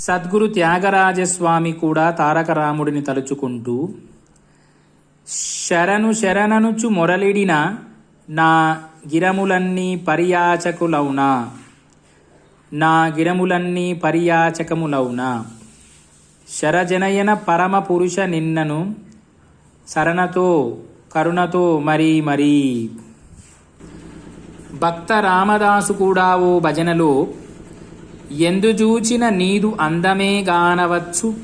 సద్గురు త్యాగరాజస్వామి కూడా తారక రాముడిని తలుచుకుంటూ శరణు శరణనుచు మొరలిడిన నా గిరములన్నీ పర్యాచకులౌనా నా గిరములన్నీ పర్యాచకములౌనా శరజనయన పరమ పురుష నిన్నను శరణతో కరుణతో మరీ మరీ. భక్త రామదాసు కూడా ఓ భజనలో ఎందుజూచిన నీదు అందమే గానవచ్చు?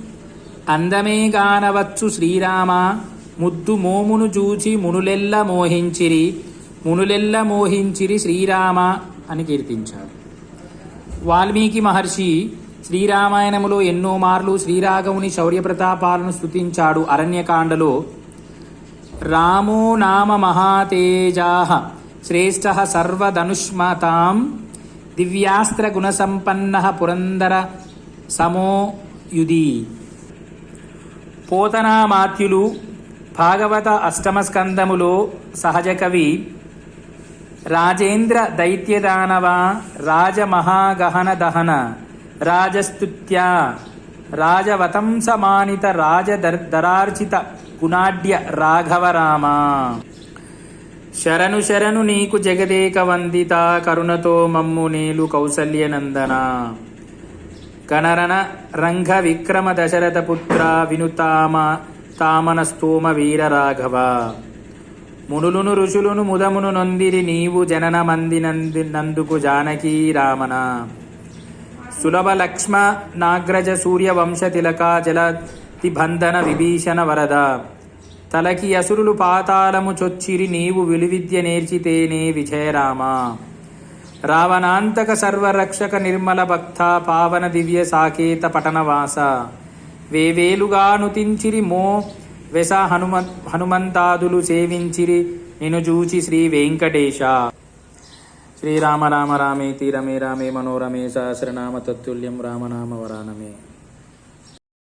అందమే గానవచ్చు శ్రీరామ. ముద్దు మోమును జూచి మునులెల్ల మోహించిరి మునులెల్ల మోహించిరి శ్రీరామ అని కీర్తించారు. వాల్మీకి మహర్షి శ్రీరామాయణములో ఎన్నో మార్లు శ్రీరాఘవుని శౌర్య ప్రతాపాలను స్తుతించాడు అరణ్యకాండలో. రామో నామ మహాతేజా శ్రేష్ఠ సర్వధనుష్మతాం దివ్యాస్త్ర గుణసంపన్న పురందర సమోయుధి పోతనామాత్యులు భాగవత అష్టమస్కందములో సహజకవి రాజేంద్ర దైత్యదానవ రాజమహాగహన దహన రాజస్తుత్య రాజవతంసమానిత రాజదరార్చిత గుణాఢ్య రాఘవరామ శరణు శరణు నీకు జగదేక వందిత కరుణతో మమ్ము నేలు కౌసల్యనందన గణరణ రంగ విక్రమ దశరథ పుత్ర వినుతామ తామన స్తోమ వీర రాఘవ. మునులును ఋషులును ముదమును నొందిరి నీవు జనన మంది నంది నందుకు జానకీ రామన. సులభ లక్ష్మ నాగ్రజ సూర్యవంశ తిలక బంధన విభీషణ వరద. తలకి అసురులు పాతాళము చొచ్చిరి నీవు విలువిద్య నేర్చితేనే విజయరామ. రావణాంతక సర్వరక్షక నిర్మల భక్త పావన దివ్య సాకేత పటనవాస వేవేలుగానుతించిరి మో వెస హనుమ హనుమంతాదులు సేవించిరి నిను జూచి శ్రీ వెంకటేశ. శ్రీరామ రామ రామే రమే రామే మనోరమే సహస్రనామ తత్తుల్యం రామనామ వరానమే.